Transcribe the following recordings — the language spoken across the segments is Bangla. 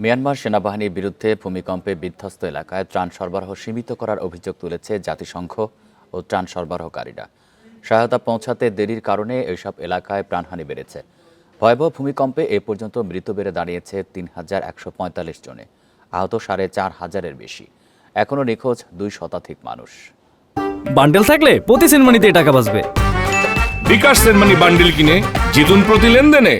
মিয়ানমার সেনাবাহিনীর বিরুদ্ধে ভূমিকম্পে বিধ্বস্ত এলাকায় ত্রাণ সরবরাহ সীমিত করার অভিযোগ তুলেছে জাতিসংঘ ও ত্রাণ সরবরাহকারীরা। সহায়তা পৌঁছাতে দেরির কারণে এসব এলাকায় প্রাণহানি বেড়েছে। ভয়াবহ ভূমিকম্পে এ পর্যন্ত মৃত বেড়ে দাঁড়িয়েছে তিন হাজার একশো পঁয়তাল্লিশ জনে। আহত সাড়ে চার হাজারের বেশি। এখনও নিখোঁজ দুই শতাধিক মানুষ। বান্ডেল থাকলে প্রতি সেনমানিতে টাকা বাঁচবে। বিকাশ সেনমানি বান্ডিল কিনে জিতুন প্রতি লেনদেনে।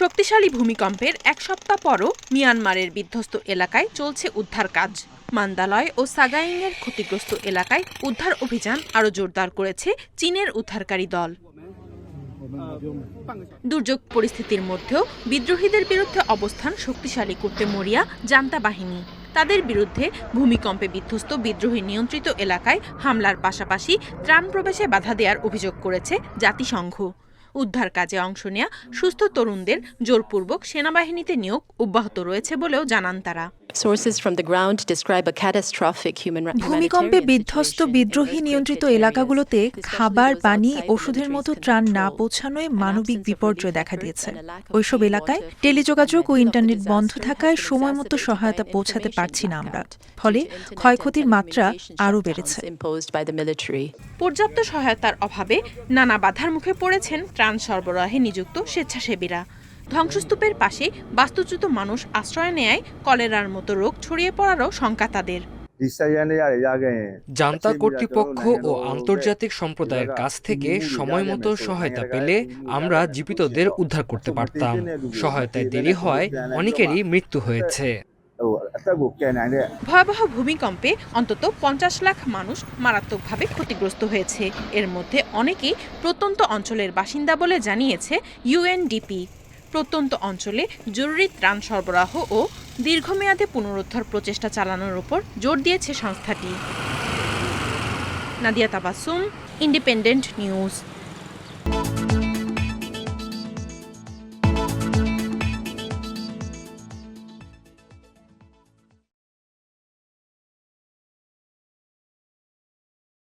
শক্তিশালী ভূমিকম্পের এক সপ্তাহ পরও মিয়ানমারের বিধ্বস্ত এলাকায় চলছে উদ্ধার কাজ। মান্দালয় ও সাগাইংয়ের ক্ষতিগ্রস্ত এলাকায় উদ্ধার অভিযান আরও জোরদার করেছে চীনের উদ্ধারকারী দল। দুর্যোগ পরিস্থিতির মধ্যেও বিদ্রোহীদের বিরুদ্ধে অবস্থান শক্তিশালী করতে মরিয়া জান্তা বাহিনী। তাদের বিরুদ্ধে ভূমিকম্পে বিধ্বস্ত বিদ্রোহী নিয়ন্ত্রিত এলাকায় হামলার পাশাপাশি ত্রাণ প্রবেশে বাধা দেওয়ার অভিযোগ করেছে জাতিসংঘ। উদ্ধার কাজে অংশ নেওয়া সুস্থ তরুণদের জোরপূর্বক সেনাবাহিনীতে নিয়োগ অব্যাহত রয়েছে বলেও জানান তারা। ভূমিকম্পে বিধ্বস্ত বিদ্রোহী নিয়ন্ত্রিত এলাকাগুলোতে খাবার পানি ওষুধের মতো ত্রাণ না পৌঁছানোয় মানবিক বিপর্যয় দেখা দিয়েছে। ওইসব এলাকায় টেলিযোগাযোগ ও ইন্টারনেট বন্ধ থাকায় সময় মতো সহায়তা পৌঁছাতে পারছি না আমরা। ফলে ক্ষয়ক্ষতির মাত্রা আরও বেড়েছে। পর্যাপ্ত সহায়তার অভাবে নানা বাধার মুখে পড়েছেন ত্রাণ সরবরাহে নিযুক্ত স্বেচ্ছাসেবীরা। ধ্বংসস্তূপের পাশে বাস্তুচ্যুত মানুষ আশ্রয় নেয় কলেরার মতো রোগ ছড়িয়ে পড়ারও শঙ্কা তাদের। জান্তা কর্তৃপক্ষ ও আন্তর্জাতিক সম্প্রদায়ের কাছ থেকে সময়মতো সহায়তা পেলে আমরা জীবিতদের উদ্ধার করতে পারতাম। সহায়তায় দেরি হয় অনেকেরই মৃত্যু হয়েছে। ভয়াবহ ভূমিকম্পে অন্তত পঞ্চাশ লাখ মানুষ মারাত্মকভাবে ক্ষতিগ্রস্ত হয়েছে। এর মধ্যে অনেকেই প্রত্যন্ত অঞ্চলের বাসিন্দা বলে জানিয়েছে ইউএনডিপি। প্রত্যন্ত অঞ্চলে জরুরি ত্রাণ সরবরাহ ও দীর্ঘমেয়াদে পুনরুদ্ধার প্রচেষ্টা চালানোর উপর জোর দিয়েছে সংস্থাটি। Nadia Tabassum independent news